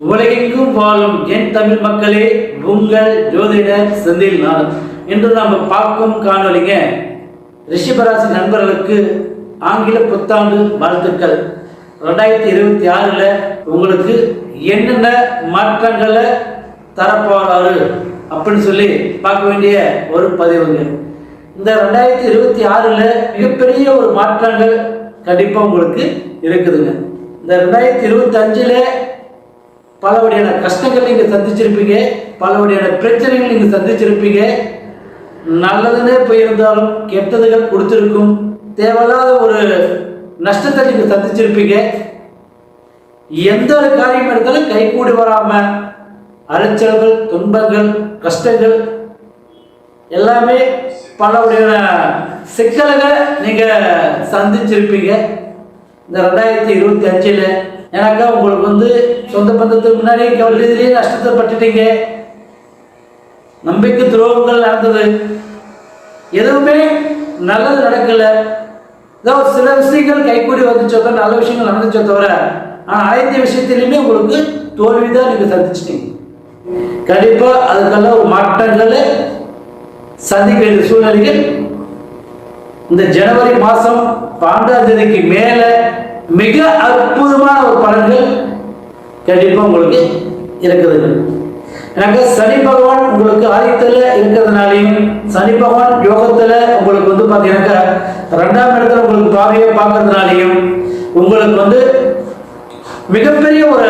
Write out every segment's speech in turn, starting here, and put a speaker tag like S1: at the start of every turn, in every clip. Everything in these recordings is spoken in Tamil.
S1: உலகெங்கும் வாழும் என் தமிழ் மக்களே உங்கள் ஜோதிடர் செந்தில் நாதன் இன்று நாம் பார்க்கும் காணொலிங்க ரிஷிபராசி நண்பர்களுக்கு ஆங்கில புத்தாண்டு வாழ்த்துக்கள். ரெண்டாயிரத்தி இருபத்தி ஆறில் உங்களுக்கு என்னென்ன மாற்றங்களை தரப்போறாரு அப்படின்னு சொல்லி பார்க்க வேண்டிய ஒரு பதிவுங்க. இந்த ரெண்டாயிரத்தி இருபத்தி ஆறில் மிகப்பெரிய ஒரு மாற்றங்கள் கண்டிப்பாக உங்களுக்கு இருக்குதுங்க. இந்த ரெண்டாயிரத்தி இருபத்தஞ்சில் பல வகையான கஷ்டங்கள் நீங்கள் சந்திச்சிருப்பீங்க பல வகையான பிரச்சனைகள் நீங்கள் சந்திச்சிருப்பீங்க. நல்லதுன்னே போயிருந்தாலும் கெட்டதுகள் கொடுத்துருக்கும். தேவையில்லாத ஒரு நஷ்டத்தை நீங்கள் சந்திச்சிருப்பீங்க. எந்த ஒரு காரியம் எடுத்தாலும் கைகூடி வராம அலைச்சல்கள் துன்பங்கள் கஷ்டங்கள் எல்லாமே பல வகையான சிக்கல்களை நீங்கள் சந்திச்சிருப்பீங்க. இந்த ரெண்டாயிரத்தி இருபத்தி அஞ்சில் எனக்கா உங்களுக்கு வந்து சொந்த பந்தத்துக்கு முன்னாடி கவலையிலேயே நஷ்டத்தை பட்டுட்டீங்க நம்பிக்கை துரோகங்கள் நடந்தது. எதுவுமே நல்லது நடக்கல. ஏதோ சில விஷயங்கள் கைக்கூடி வந்துச்சோ தவிர நல்ல விஷயங்கள் நடந்துச்சோ தவிர ஆனால் அனைத்து விஷயத்திலையுமே உங்களுக்கு தோல்வி தான் நீங்கள் சந்திச்சிட்டீங்க. கண்டிப்பாக அதுக்கெல்லாம் ஒரு மாற்றங்களை சந்திக்க வேண்டிய சூழ்நிலைகள் இந்த ஜனவரி மாதம் பன்னெண்டாம் தேதிக்கு மேலே மிக அற்புதமான ஒரு பலன் கண்டிப்பாக உங்களுக்கு இருக்குதுங்க எனக்கு சனி பகவான் உங்களுக்கு ஆதித்தில் இருக்கிறதுனாலையும் சனி பகவான் யோகத்தில் உங்களுக்கு வந்து பார்த்தீங்கன்னாக்கா ரெண்டாம் இடத்துல உங்களுக்கு பார்வையை பார்க்கறதுனாலையும் உங்களுக்கு வந்து மிகப்பெரிய ஒரு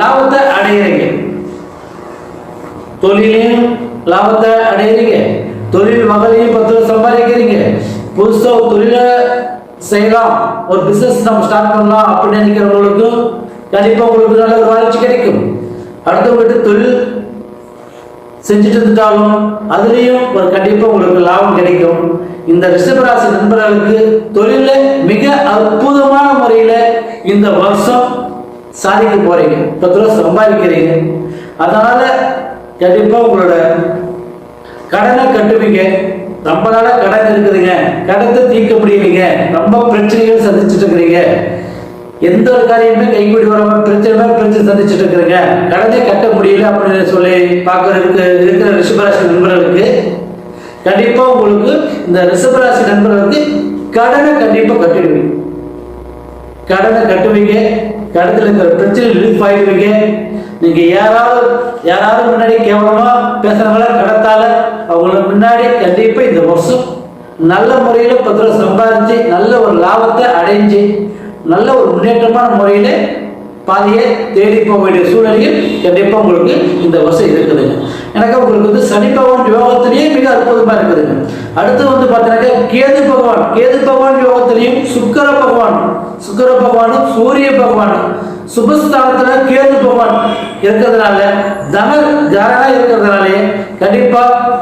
S1: லாபத்தை அடையிறீங்க. தொழிலையும் லாபத்தை அடையிறீங்க. தொழில் மகளையும் பத்து சம்பாதிக்கிறீங்க. புதுசாக ஒரு தொழிலை செய்யலாம் ஒரு பிஸ்னஸ் நம்ம ஸ்டார்ட் பண்ணலாம் அப்படின்னு நினைக்கிறவங்களுக்கும் கண்டிப்பாக உங்களுக்கு நல்ல ஒரு வளர்ச்சி கிடைக்கும். அடுத்தவங்ககிட்ட தொழில் செஞ்சுட்டு இருந்துட்டாலும் அதுலேயும் ஒரு கண்டிப்பாக உங்களுக்கு லாபம் கிடைக்கும். இந்த ரிஷபராசி நண்பர்களுக்கு தொழிலில் மிக அற்புதமான முறையில் இந்த வருஷம் சாதிக்க போகிறீங்க பத்து ரூபா சம்பாதிக்கிறீங்க. அதனால் கண்டிப்பாக உங்களோட கடனை கட்டுவீங்க. ரொம்ப கடன் இருக்குதுங்க. கடத்தை தீர்க்க முடியலைங்க. ரொம்ப பிரச்சனைகள் சந்திச்சுட்டு இருக்கிறீங்க. எந்த ஒரு காரியமே கைகூடி வராம பிரச்சனை மேல பிரச்சனை சந்திச்சுட்டு இருக்கிறீங்க. கடனை கட்ட முடியல அப்படின்னு சொல்லி பார்க்கறதுக்கு இருக்கிற ரிஷபராசி நண்பர்களுக்கு கண்டிப்பா உங்களுக்கு இந்த ரிஷபராசி நண்பர்களுக்கு கடனை கண்டிப்பா கட்டிடுவீங்க. கடனை கட்டுவீங்க. கடத்தில் இருக்கிற பிரச்சனை ரிலீஃப் ஆயிடுவீங்க. நீங்க யாராவது யாராவது முன்னாடி கேவலமா பேசுறவங்கள கடத்தால அவங்கள முன்னாடி கண்டிப்பா இந்த வருஷம் நல்ல முறையில பத்து ரூபா சம்பாதிச்சு நல்ல ஒரு லாபத்தை அடைஞ்சு நல்ல ஒரு முன்னேற்றமான முறையில் பாதையை தேடி போக வேண்டிய சூழலையும் கண்டிப்பாக உங்களுக்கு இந்த வருஷம் இருக்குதுங்க எனக்கு உங்களுக்கு வந்து சனி பகவான் யோகத்திலேயே மிக அற்புதமாக இருக்குதுங்க அடுத்து வந்து பார்த்தீங்கன்னா கேது பகவான் கேது பகவான் யோகத்திலையும் சுக்கர பகவான் சுக்கர பகவானும் சூரிய பகவானும் சுபஸ்தானத்தில் கேது பகவான் இருக்கிறதுனால தன ஜாரனா இருக்கிறதுனாலே கண்டிப்பாக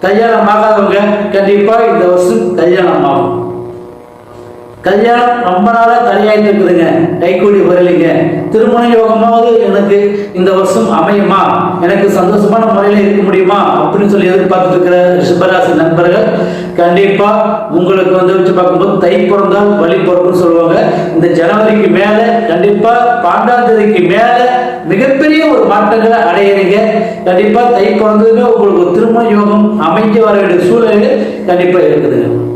S1: கல்யாணம் ஆகாதவங்க கண்டிப்பாக இந்த வருஷம் கல்யாணம் ஆகும். கல்யாணம் ரொம்ப நாளா தனியாயிட்டு இருக்குதுங்க. கைகூடி வரலைங்க. திருமண யோகமாவது எனக்கு இந்த வருஷம் அமையுமா? எனக்கு சந்தோஷமான முறையில் இருக்க முடியுமா? அப்படின்னு சொல்லி எதிர்பார்த்துட்டு இருக்கிற ரிஷபராசி நண்பர்கள் கண்டிப்பா உங்களுக்கு வந்து வச்சு பார்க்கும்போது தை பிறந்தால் வழி பிறக்கும்னு சொல்லுவாங்க. இந்த ஜனவரிக்கு மேல கண்டிப்பா பன்னெண்டாம் தேதிக்கு மேல மிகப்பெரிய ஒரு மாற்றங்களை அடையிறீங்க. கண்டிப்பா தை பிறந்ததுமே உங்களுக்கு ஒரு திருமண யோகம் அமைக்க வர வேண்டிய சூழல் கண்டிப்பா இருக்குதுங்க.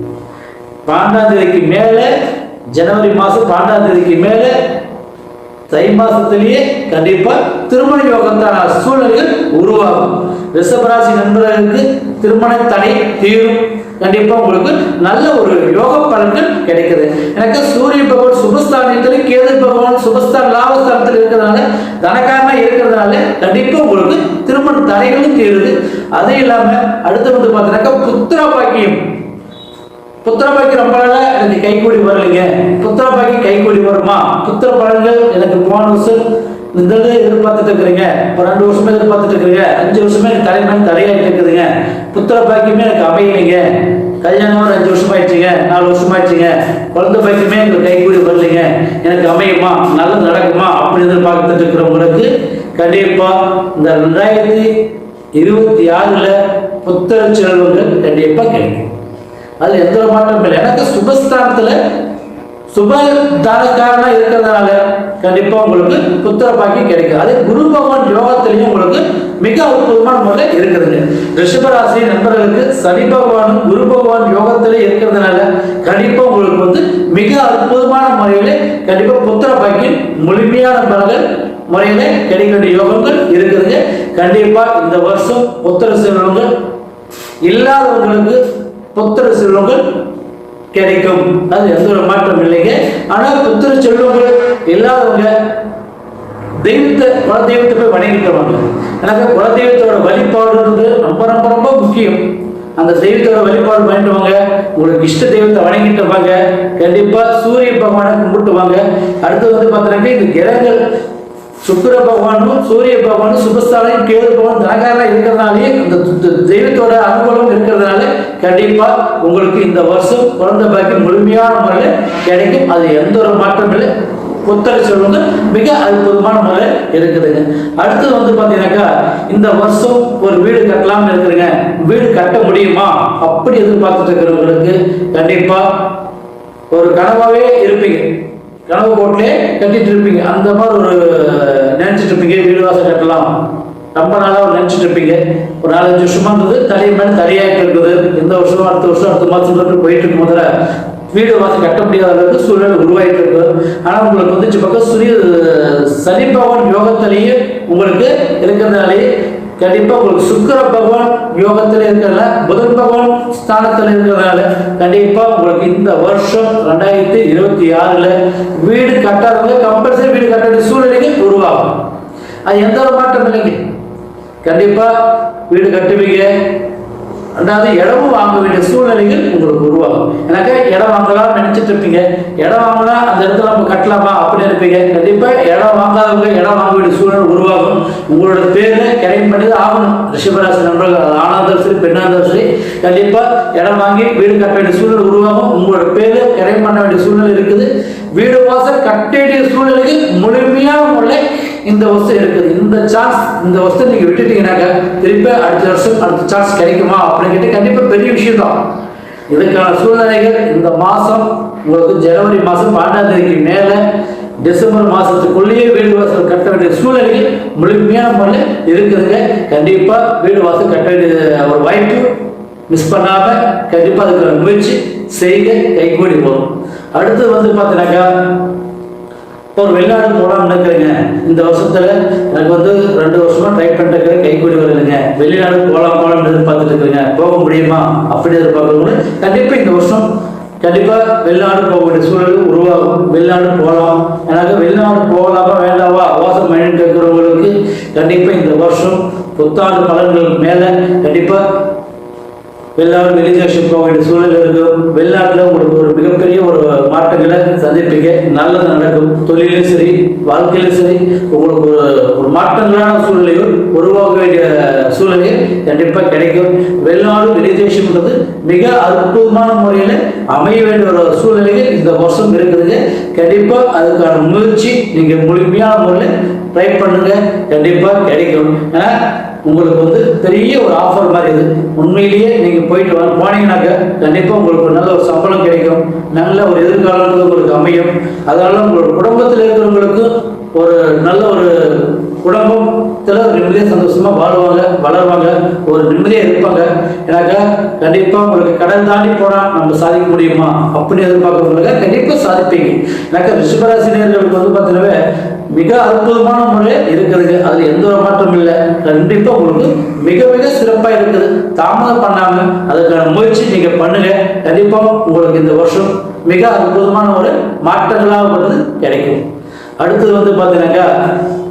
S1: பன்னெண்டாம் தேதிக்கு மேலே ஜனவரி மாதம் பன்னெண்டாம் தேதிக்கு மேலே தை மாசத்திலேயே கண்டிப்பா திருமண யோகத்தான சூழல்கள் உருவாகும். ரிஷபராசி நண்பர்களுக்கு திருமண தடை தீரும். கண்டிப்பா உங்களுக்கு நல்ல ஒரு யோக பலன்கள் கிடைக்குது. எனக்கு சூரிய பகவான் சுபஸ்தானத்தில் கேது பகவான் சுபஸ்தான் லாபஸ்தானத்தில் இருக்கிறதுனால தனக்காரமா இருக்கிறதுனால கண்டிப்பா உங்களுக்கு திருமண தடைகளும் தீருது. அது இல்லாம அடுத்து வந்து பார்த்தீங்கன்னாக்கா புத்திர பாக்கியம். புத்திரபாக்கி ரொம்ப நாளா எனக்கு கைகூடி வரலைங்க. புத்திரபாக்கி கைகூடி வருமா? புத்திர பலன்கள் எனக்கு போன வருஷம் இந்த இது எதிர்பார்த்துட்டு இருக்கிறீங்க. ஒரு ரெண்டு வருஷமே எதிர்பார்த்துட்டு இருக்கிறீங்க. அஞ்சு வருஷமே எனக்கு தலைமையில் தடையாயிட்டு இருக்குதுங்க. புத்திர பாக்கியமே எனக்கு அமையலைங்க. கல்யாணம் ஒரு அஞ்சு வருஷம் ஆயிடுச்சுங்க நாலு வருஷம் ஆயிடுச்சுங்க குழந்தை பாக்கியமே எனக்கு கைகூடி வரலைங்க. எனக்கு அமையுமா? நல்லது நடக்குமா? அப்படி எதிர்பார்த்துட்டு இருக்கிறவங்களுக்கு கண்டிப்பா இந்த ரெண்டாயிரத்தி இருபத்தி ஆறுல புத்திர செல்வங்கள் கண்டிப்பா கிடைக்கும். அது எந்த ஒரு மாற்றமும் இல்லை. எனக்கு சுபஸ்தானத்துல சுபதானக்காரனாக இருக்கிறதுனால கண்டிப்பா உங்களுக்கு புத்திர பாக்கியம் கிடைக்கும். அதே குரு பகவான் யோகத்திலையும் உங்களுக்கு மிக அற்புதமான முறையில் இருக்குதுங்க ரிஷபராசி நண்பர்களுக்கு சனி பகவானும் குரு பகவான் யோகத்திலே இருக்கிறதுனால கண்டிப்பா உங்களுக்கு வந்து மிக அற்புதமான முறையில கண்டிப்பா புத்திர பாக்கியம் முழுமையான பலன்கள் முறையில கிடைக்க யோகங்கள் இருக்குதுங்க கண்டிப்பா இந்த வருஷம் புத்திர செல்வங்கள் இல்லாதவங்களுக்கு புத்திர செல்வங்கள் கிடைக்கும். அது எந்த ஒரு மாற்றம் இல்லைங்க. ஆனா புத்திர செல்வங்கள் இல்லாதவங்க தெய்வத்தை குலதெய்வத்தை போய் வணங்கிக்கிறவாங்க எனக்கு குலதெய்வத்தோட வழிபாடுன்றது ரொம்ப ரொம்ப ரொம்ப முக்கியம். அந்த தெய்வத்தோட வழிபாடு பண்ணிட்டுவாங்க உங்களுக்கு இஷ்ட தெய்வத்தை வணங்கிட்டு வாங்க கண்டிப்பா சூரிய பகவானை கும்பிட்டுவாங்க. அடுத்து வந்து பார்த்தீங்கன்னா இந்த கிரகங்கள் சுக்கிர பகவானும் சூரிய பகவானும் சுபஸ்தானம் கேது பகவான் தனகாரம் இருக்கிறதுனாலே அந்த தெய்வத்தோட அனுகூலம் இருக்கிறதுனால கண்டிப்பா உங்களுக்கு இந்த வருஷம் குழந்த பாக்கியம் முழுமையான முறையில் கிடைக்கும். அது எந்த ஒரு மாற்றம் இல்லை. புத்தர செல்வங்க மிக அற்புதமான முறை இருக்குதுங்க. அடுத்தது வந்து பார்த்தீங்கன்னாக்கா இந்த வருஷம் ஒரு வீடு கட்டலாம்னு இருக்கிறீங்க வீடு கட்ட முடியுமா? அப்படி எதிர்பார்த்துட்டு இருக்கிறவங்களுக்கு கண்டிப்பா ஒரு கனவாவே இருப்பீங்க. கனவு கோட்டிலே கட்டிட்டு இருப்பீங்க. அந்த மாதிரி ஒரு நினைச்சிட்டு இருப்பீங்க. வீடு வாசல் கட்டலாம். ரொம்ப நாளாக ஒரு நினச்சிட்டு இருப்பீங்க. ஒரு நாலஞ்சு வருஷமா இருந்தது தலையை மேலே தலையாக இருக்குது இந்த வருஷம் அடுத்த வருஷம் அடுத்த மாதம் போயிட்டு இருக்கும். முதல்ல வீடு வாசல் கட்ட முடியாத அளவுக்கு சூழ்நிலை உருவாயிட்டு இருக்கு. ஆனால் உங்களுக்கு வந்து பக்கம் சூரிய சனி பகவான் யோகத்திலேயே உங்களுக்கு இருக்கிறதுனாலே கண்டிப்பா உங்களுக்கு சுக்கர பகவான் யோகத்தில் இருக்கிறதுல புதன் பகவான் ஸ்தானத்தில் இருக்கிறதுனால கண்டிப்பா உங்களுக்கு இந்த வருஷம் ரெண்டாயிரத்தி இருபத்தி ஆறுல வீடு கட்டாதவங்க கம்பல்சரி வீடு கட்ட வேண்டிய சூழ்நிலைகள் உருவாகும். அது எந்த ஒரு மாற்றம் இல்லைங்க. கண்டிப்பா வீடு கட்டுவீங்க. அதாவது இடமும் வாங்க வேண்டிய சூழ்நிலைகள் உங்களுக்கு உருவாகும். எனக்கு இடம் வாங்கலாம் நினைச்சிட்டு இருப்பீங்க. இடம் வாங்கினா அந்த இடத்துல நம்ம கட்டலாமா அப்படின்னு இருப்பீங்க. கண்டிப்பாக இடம் வாங்காதவங்க இடம் வாங்க வேண்டிய சூழ்நிலை உருவாகும். உங்களோட பேரில் கிரைம் பண்ணி ஆகணும். ரிஷபராசி நண்பர்கள் அது சரி பெண்ணா சரி கண்டிப்பாக இடம் வாங்கி வீடு கட்ட வேண்டிய சூழ்நிலை உருவாகும். உங்களோட பேரில் கிரைம் பண்ண வேண்டிய சூழ்நிலை இருக்குது. வீடு வாசல் கட்ட வேண்டிய சூழ்நிலைக்கு முழுமையாக முறையில் இந்த வருஷம் இருக்குது இந்த சான்ஸ் இந்த வருஷம் நீங்கள் விட்டுட்டீங்கன்னாக்க திருப்பி அடுத்த வருஷம் அடுத்த சான்ஸ் கிடைக்குமா அப்படின்னு கேட்டு கண்டிப்பாக பெரிய விஷயம் தான் இதுக்கான சூழ்நிலைகள் இந்த மாதம் உங்களுக்கு ஜனவரி மாதம் பன்னெண்டாம் தேதிக்கு மேலே டிசம்பர் மாதத்துக்குள்ளேயே வீடு வாசல் கட்ட வேண்டிய சூழ்நிலைகள் முழுமையான முறையில் இருக்குதுங்க. கண்டிப்பாக வீடு வாசல் கட்ட வேண்டிய ஒரு வாய்ப்பு மிஸ் பண்ணாம கண்டிப்பாக அதுக்கான முயற்சி செய்க கைகூடி வரும் அடுத்து வந்து பார்த்தீங்கன்னாக்கா ஒரு வெளிநாடு போகலாம்னு நினைக்கிறேங்க இந்த வருஷத்துல எனக்கு வந்து ரெண்டு வருஷமா ட்ரை பண்ணிட்டு இருக்கிறேன் கைக்கூடி வரலைங்க வெளிநாடு போகலாம் போகலாம்னு எதிர்பார்த்துட்டு இருக்கிறேங்க போக முடியுமா? அப்படி எதிர்பார்க்கறவங்க கண்டிப்பா இந்த வருஷம் கண்டிப்பா வெளிநாடு போக வேண்டிய சூழல் உருவாகும். வெளிநாடு போகலாம் எனக்கு வெளிநாடு போகலாமா வேண்டாவா அவசரம் பண்ணிட்டு இருக்கிறவங்களுக்கு கண்டிப்பா இந்த வருஷம் புத்தாண்டு பலன்கள் மேல எல்லாரும் வெளிநாடு போக வேண்டிய சூழல் இருக்கும் வெளிநாட்டில் உங்களுக்கு ஒரு மிகப்பெரிய ஒரு மாற்றங்களை சந்திப்பீங்க. நல்லது நடக்கும். தொழிலும் சரி வாழ்க்கையிலும் சரி உங்களுக்கு ஒரு ஒரு மாற்றங்களான சூழ்நிலையும் உருவாக வேண்டிய சூழ்நிலை கண்டிப்பாக கிடைக்கும். வெளிநாடு வெளிதேசம்ன்றது மிக அற்புதமான முறையில் அமைய வேண்டிய ஒரு சூழ்நிலையில் இந்த வருஷம் இருக்குதுங்க. கண்டிப்பாக அதுக்கான முயற்சி நீங்கள் முழுமையான முறையில் ட்ரை பண்ணுங்க. கண்டிப்பாக கிடைக்கும். ஏன்னா உங்களுக்கு வந்து பெரிய ஒரு ஆஃபர் மாதிரி இது. உண்மையிலேயே நீங்கள் போயிட்டு வர போனீங்கன்னாக்க கண்டிப்பாக உங்களுக்கு நல்ல ஒரு சம்பளம் கிடைக்கும். நல்ல ஒரு எதிர்காலம் உங்களுக்கு அமையும். அதனால உங்களோட குடும்பத்தில் இருக்கிறவங்களுக்கு ஒரு நல்ல ஒரு குடும்பத்தில் ஒரு நிம்மதியாக சந்தோஷமாக வாழ்வாங்க வளருவாங்க. ஒரு நிம்மதியாக இருப்பாங்க. ஏன்னாக்கா கண்டிப்பாக உங்களுக்கு கடல் தாண்டி போனால் நம்ம சாதிக்க முடியுமா? அப்படின்னு எதிர்பார்க்கறவங்களுக்கு கண்டிப்பாக சாதிப்பீங்க. ஏன்னாக்கா ரிஷபராசி நேர்களுக்கு வந்து பார்த்தீங்கன்னா மிக அற்புதமான முறை இருக்குதுங்க அதுல எந்த ஒரு மாற்றம் இல்லை. கண்டிப்பா உங்களுக்கு மிக மிக சிறப்பா இருக்குது. தாமதம் பண்ணாம அதுக்கான முயற்சி நீங்க பண்ணுங்க. கண்டிப்பா உங்களுக்கு இந்த வருஷம் மிக அற்புதமான ஒரு மாற்றங்களாக கிடைக்கும். அடுத்தது வந்து பார்த்தீங்கன்னாக்கா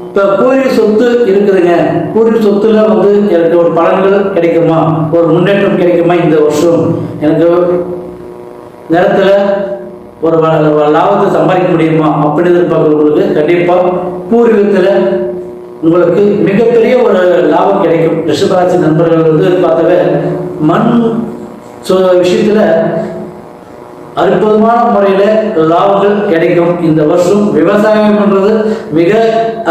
S1: இப்போ பூர்வீக சொத்து இருக்குதுங்க. பூர்வீக சொத்துல வந்து எனக்கு ஒரு பலன்கள் கிடைக்குமா? ஒரு முன்னேற்றம் கிடைக்குமா இந்த வருஷம்? எனக்கு நேரத்தில் ஒரு லாபத்தை சம்பாதிக்க முடியுமா அப்படின்னு எதிர்பார்க்கிறவங்களுக்கு கண்டிப்பாக பூர்வீகத்தில் உங்களுக்கு மிகப்பெரிய ஒரு லாபம் கிடைக்கும். ரிஷபராசி நண்பர்கள் வந்து பார்த்தாவே மண் விஷயத்தில் அற்புதமான முறையில் லாபங்கள் கிடைக்கும். இந்த வருஷம் விவசாயம் பண்ணுறது மிக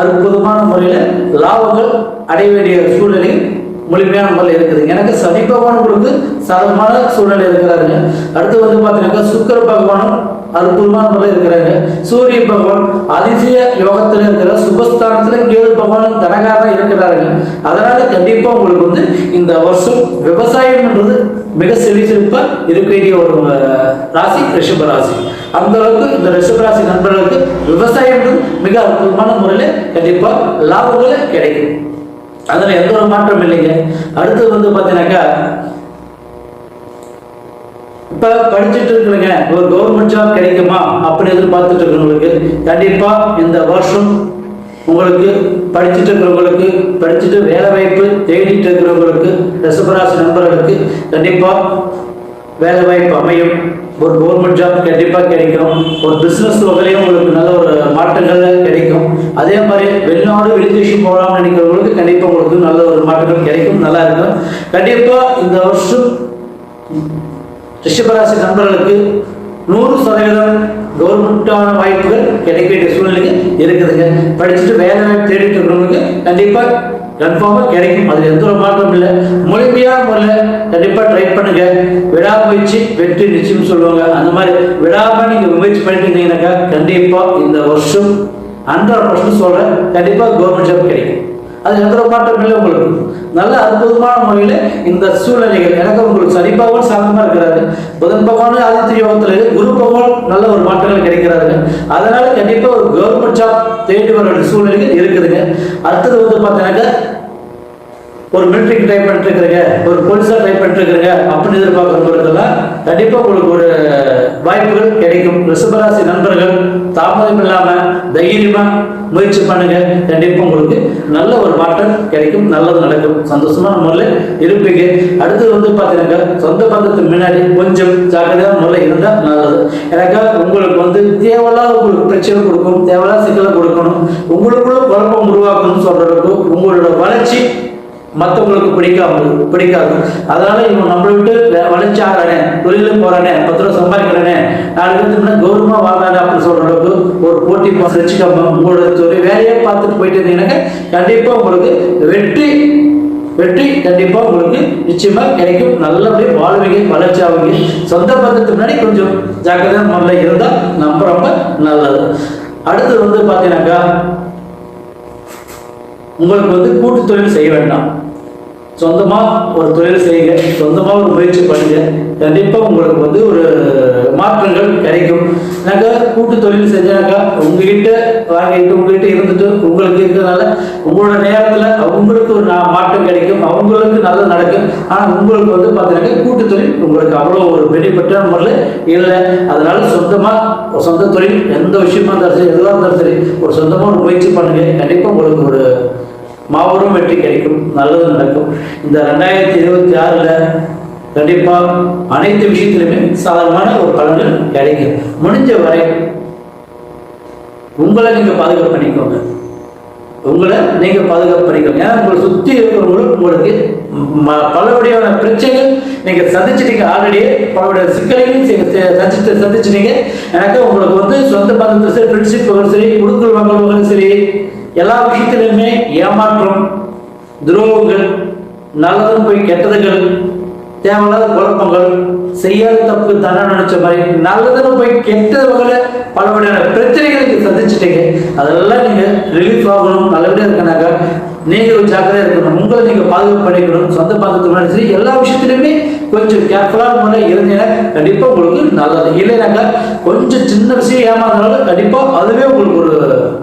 S1: அற்புதமான முறையில் லாபங்கள் அடைய வேண்டிய சூழ்நிலை முழுமையான முறையில் இருக்குது. எனக்கு சனி பகவான் கொடுத்து சாதகமான சூழ்நிலை இருக்கிறாருங்க. அடுத்து வந்து பார்த்தீங்கன்னா சுக்கர பகவானும் அற்புதமான முறையில் இருக்கிறாங்க. சூரிய பகவான் அதிசய யோகத்துல இருக்கிற சுபஸ்தானத்துல கேது பகவான் தனகாரா இருக்கிறாருங்க. அதனால கண்டிப்பா உங்களுக்கு வந்து இந்த வருஷம் விவசாயம்ன்றது மிக செழிச்சிருப்பா இருக்க வேண்டிய ஒரு ராசி ரிஷப ராசி. அந்த அளவுக்கு இந்த ரிஷப ராசி நண்பர்களுக்கு விவசாயம்ன்றது மிக அற்புதமான முறையில் கண்டிப்பா லாபங்களை கிடைக்கும். அதுல எந்த ஒரு மாற்றம் இல்லைங்க. அடுத்தது வந்து பார்த்தீங்கன்னாக்கா இப்ப படிச்சுட்டு இருக்கிறீங்க ஒரு கவர்மெண்ட் ஜாப் கிடைக்குமா? அப்படின்னு எதிர்பார்த்துட்டு இருக்கிறவங்களுக்கு கண்டிப்பா இந்த வருஷம் உங்களுக்கு படிச்சுட்டு இருக்கிறவங்களுக்கு படிச்சுட்டு வேலை வாய்ப்பு தேடிட்டு இருக்கிறவங்களுக்கு ரிசபராசி நண்பர்களுக்கு கண்டிப்பா வேலை வாய்ப்பு அமையும். ஒரு கவர்மெண்ட் ஜாப் கண்டிப்பா கிடைக்கும். ஒரு பிசினஸ் வகையிலையும் உங்களுக்கு நல்ல ஒரு மாற்றங்கள் கிடைக்கும். அதே மாதிரி வெளிநாடு வெளிதேசம் போகலாம்னு நினைக்கிறவங்களுக்கு கண்டிப்பா உங்களுக்கு நல்ல ஒரு மாற்றங்கள் கிடைக்கும். நல்லா இருக்கும். கண்டிப்பா இந்த வருஷம் ரிஷபராசி நண்பர்களுக்கு நூறு சதவீதம் கவர்மெண்ட்டான வாய்ப்புகள் கிடைக்க வேண்டிய சூழ்நிலைக்கு இருக்குதுங்க. படிச்சுட்டு வேலை தேடிட்டு இருக்கிறவங்களுக்கு கண்டிப்பாக கன்ஃபார்மாக கிடைக்கும். அதில் எந்த ஒரு மாற்றம் இல்லை. முழுமையாக முறையில் கண்டிப்பாக ட்ரை பண்ணுங்க. விடாமுயற்சி வெற்றி நிச்சயம் சொல்லுவாங்க. அந்த மாதிரி விடாமல் நீங்கள் முயற்சி பண்ணிட்டு இருந்தீங்கன்னாக்கா கண்டிப்பாக இந்த வருஷம் ஹண்ட்ரட் பர்சன்ட் சொல்கிறேன் கண்டிப்பாக கவர்மெண்ட் ஜாப் கிடைக்கும். அது எந்த ஒரு மாற்றம் இல்லை உங்களுக்கு. நல்ல அற்புதமான முறையில் இந்த சூழ்நிலைகள். எனக்கு உங்களுக்கு சனி பகவான் சாதகமா இருக்கிறாரு. புதன் பகவான் ஆதித்ய யோகத்தில் குரு பகவான் நல்ல ஒரு மாற்றங்கள் கிடைக்கிறாருங்க. அதனால கண்டிப்பா ஒரு கவர்மெண்ட் ஜாப் தேடி வர வேண்டிய சூழ்நிலைகள் இருக்குதுங்க. அடுத்தது வந்து பார்த்தீங்கன்னாக்க ஒரு மிலிட்ரிக்கு ட்ரை பண்ணிட்டு இருக்கிறீங்க ஒரு போலீஸாக ட்ரை பண்ணிட்டு இருக்கிறீங்க அப்படின்னு எதிர்பார்க்குறவங்களுக்கெல்லாம் கண்டிப்பாக உங்களுக்கு ஒரு வாய்ப்புகள் கிடைக்கும். ரிஷபராசி நண்பர்கள் தாமதம் இல்லாமல் தைரியமாக முயற்சி பண்ணுங்க. கண்டிப்பாக உங்களுக்கு நல்ல ஒரு மாற்றம் கிடைக்கும். நல்லது நடக்கும். சந்தோஷமான முறையில் இருப்பீங்க. அடுத்தது வந்து பார்த்தீங்கன்னாக்கா சொந்த பந்தத்துக்கு முன்னாடி கொஞ்சம் ஜாக்கிரதையான முறையில் இருந்தால் நல்லது. எனக்கா உங்களுக்கு வந்து தேவையில்லாத உங்களுக்கு பிரச்சனை கொடுக்கும் தேவையில்லாத சிக்கலை கொடுக்கணும். உங்களுக்குள்ள குழப்பம் உருவாக்கணும்னு சொல்றதுக்கு உங்களோட வளர்ச்சி மற்றவங்களுக்கு பிடிக்காது பிடிக்காது. அதனால இவன் நம்மளை விட்டு வே- வளர்ச்சி ஆகிறானே தொழிலுக்கு போறானே பத்து ரூபா சம்பாதிக்கிறானே நாலு பேருக்கு முன்னாடி கௌரவமா வாழ்றானே அப்படின்னு சொல்ற அளவுக்கு ஒரு போட்டி வச்சுக்காம உங்களோட தொழில் வேலையை பார்த்துட்டு போயிட்டு இருந்தீங்கன்னா கண்டிப்பா உங்களுக்கு வெற்றி வெற்றி கண்டிப்பா உங்களுக்கு நிச்சயமா கிடைக்கும். நல்லபடியாக வாழ்வீங்க வளர்ச்சி ஆவீங்க. சொந்த பந்தத்துக்கு முன்னாடி கொஞ்சம் ஜாக்கிரதையான முறையில் இருந்தால் நம்ம ரொம்ப நல்லது. அடுத்து வந்து பார்த்தீங்கன்னாக்கா உங்களுக்கு வந்து கூட்டு தொழில் செய்ய வேண்டாம். சொந்தமாக ஒரு தொழில் செய்யுங்க சொந்தமாக ஒரு முயற்சி பண்ணுங்க. கண்டிப்பாக உங்களுக்கு வந்து ஒரு மாற்றங்கள் கிடைக்கும். நாங்கள் கூட்டு தொழில் செஞ்சாக்கா உங்ககிட்ட வாங்கிட்டு உங்ககிட்ட இருந்துட்டு உங்களுக்கு இருக்கிறதுனால உங்களோட நேரத்தில் அவங்களுக்கு ஒரு நான் மாற்றம் கிடைக்கும். அவங்களுக்கு நல்லது நடக்கும். ஆனால் உங்களுக்கு வந்து பார்த்தீங்கன்னா கூட்டு தொழில் உங்களுக்கு அவ்வளோ ஒரு வெளிப்பட்ட முறையில் இல்லை. அதனால சொந்தமாக சொந்த தொழில் எந்த விஷயமா இருந்தாலும் சரி எதுவாக இருந்தாலும் சரி ஒரு சொந்தமாக ஒரு முயற்சி பண்ணுங்க. கண்டிப்பாக உங்களுக்கு ஒரு மாபெரும் வெற்றி கிடைக்கும் நல்லது நடக்கும். இந்த ரெண்டாயிரத்தி இருபத்தி ஆறில் கண்டிப்பாக அனைத்து விஷயத்திலுமே சாதாரணமான ஒரு பலன்கள் கிடைக்கும். முடிஞ்ச வரை உங்களை நீங்கள் பாதுகாப்பு பண்ணிக்கோங்க. உங்களை நீங்கள் பாதுகாப்பு பண்ணிக்கோங்க. ஏன்னா உங்களை சுற்றி இருக்கிறவங்களும் உங்களுக்கு ம- பலபடியான பிரச்சனைகள் நீங்கள் சந்திச்சிட்டீங்க ஆல்ரெடி பலவடைய சிக்கல்களையும் சந்திச்சு சந்திச்சிட்டீங்க. எனக்கு உங்களுக்கு வந்து சொந்த பந்தத்தில் சரி ஃப்ரெண்ட்ஷிப் சரி குடுக்கல் வாங்கல்களும் சரி எல்லா விஷயத்திலுமே ஏமாற்றம் துரோகங்கள் நல்லதும் போய் கெட்டதுகள் தேவையில்லாத குழப்பங்கள் செய்யாத தப்பு தானே நினைச்ச மாதிரி நல்லதுன்னு போய் கெட்ட வகையில பலபடியான பிரச்சனைகளுக்கு சந்திச்சிட்டீங்க. அதெல்லாம் நீங்க ரிலீஃப் ஆகணும் நல்லபடியாக இருக்கனாக்கா நீங்கள் ஒரு இருக்கணும். உங்களை நீங்க பாதுகாப்பு பண்ணிக்கணும் சொந்த பந்தத்துக்கு சரி எல்லா விஷயத்திலுமே கொஞ்சம் கேர்ஃபுல்லான முறை இருந்தீங்கன்னா கண்டிப்பா உங்களுக்கு நல்லது. இல்லைனாக்கா கொஞ்சம் சின்ன விஷயம் ஏமாந்தாலும் கண்டிப்பா அதுவே உங்களுக்கு ஒரு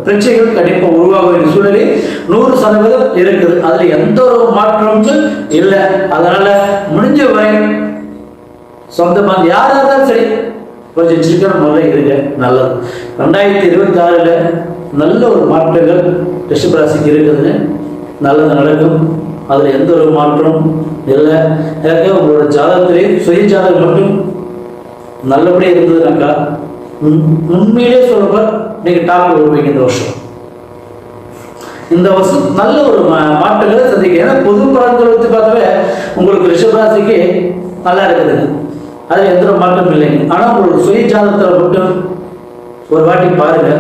S1: பிரச்சனைகள் கண்டிப்பா உருவாகும் சூழலில் நூறு சதவீதம் இருக்குது. அதுல எந்த ஒரு மாற்றமும் இல்லை. அதனால முடிஞ்ச வரை சொந்த பந்தம் யாரா இருந்தாலும் சரி கொஞ்சம் சிக்கன முறையில் இருங்க. நல்லது. ரெண்டாயிரத்தி இருபத்தி ஆறுல நல்ல ஒரு மாற்றங்கள் ரிஷபராசிக்கு இருக்குதுன்னு நல்லது நடக்கும். அதில் எந்த ஒரு மாற்றமும் இல்லை. ஏற்கனவே உங்களோட ஜாதகத்திலே சுய ஜாதகம் மட்டும் நல்லபடியாக இருந்ததுனாக்கா உண்- உண்மையிலே சொல்லப்ப நீங்கள் டாப்பில் வருவீங்க இந்த வருஷம். இந்த வருஷம் நல்ல ஒரு மா- மாற்றங்களை சந்திக்க. ஏன்னா பொது பலன்கள் வந்து பார்த்தாவே உங்களுக்கு ரிஷபராசிக்கு நல்லா இருக்குதுங்க அது எந்த ஒரு மாற்றம் இல்லைங்க ஆனால் உங்களுக்கு சுய ஜாதகத்தில் மட்டும் ஒரு வாட்டி பாருங்க.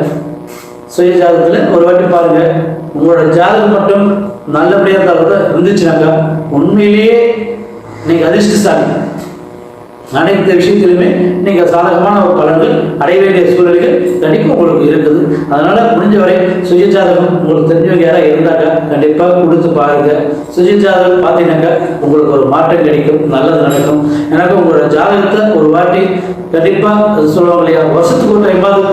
S1: சுய ஜாதகத்தில் ஒரு வாட்டி பாருங்க. உங்களோட ஜாதகம் மட்டும் நல்லபடியாக இருந்தாலும் கூட இருந்துச்சுனாக்கா உண்மையிலேயே நீங்கள் அதிர்ஷ்டசாலி. அனைத்து விஷயத்திலுமே நீங்கள் சாதகமான ஒரு பலன்கள் அடைய வேண்டிய சூழல்கள் கண்டிப்பாக உங்களுக்கு இருக்குது. அதனால் முடிஞ்ச வரை சுயஜாதகம் உங்களுக்கு தெரிஞ்சவங்க யாராவது இருந்தாக்கா கண்டிப்பாக கொடுத்து பாருங்க. சுயஜாதகம் பார்த்தீங்கன்னாக்கா உங்களுக்கு ஒரு மாற்றம் கிடைக்கும் நல்லது நடக்கும். எனக்கு உங்களோட ஜாதகத்தை ஒரு வாட்டி கண்டிப்பாக சொல்லுவாங்க இல்லையா வருஷத்துக்கு ஒரு டைமாவது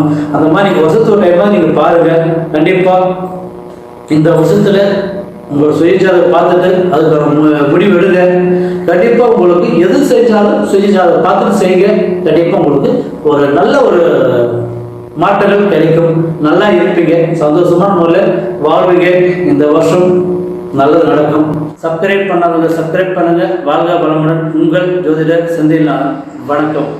S1: பார்க்கணுமாமா அந்த மாதிரி நீங்கள் வசத்து ஒரு நீங்கள் பாருங்க. கண்டிப்பாக இந்த வருஷத்துல உங்களோட சுயஜாதகம் பார்த்துட்டு அதுக்கு முடிவு எடுங்க. கண்டிப்பா உங்களுக்கு எது செஞ்சாலும் சுயஜாதகம் பார்த்துட்டு செய்யுங்க. கண்டிப்பா உங்களுக்கு ஒரு நல்ல ஒரு மாற்றங்கள் கிடைக்கும். நல்லா இருப்பீங்க. சந்தோஷமான முறையில் வாழ்வீங்க. இந்த வருஷம் நல்லது நடக்கும். சப்ஸ்கிரைப் பண்ணாதவங்க சப்ஸ்கிரைப் பண்ணுங்க. வாழ்க வளமுடன். உங்கள் ஜோதிடர் செந்தில் வணக்கம்.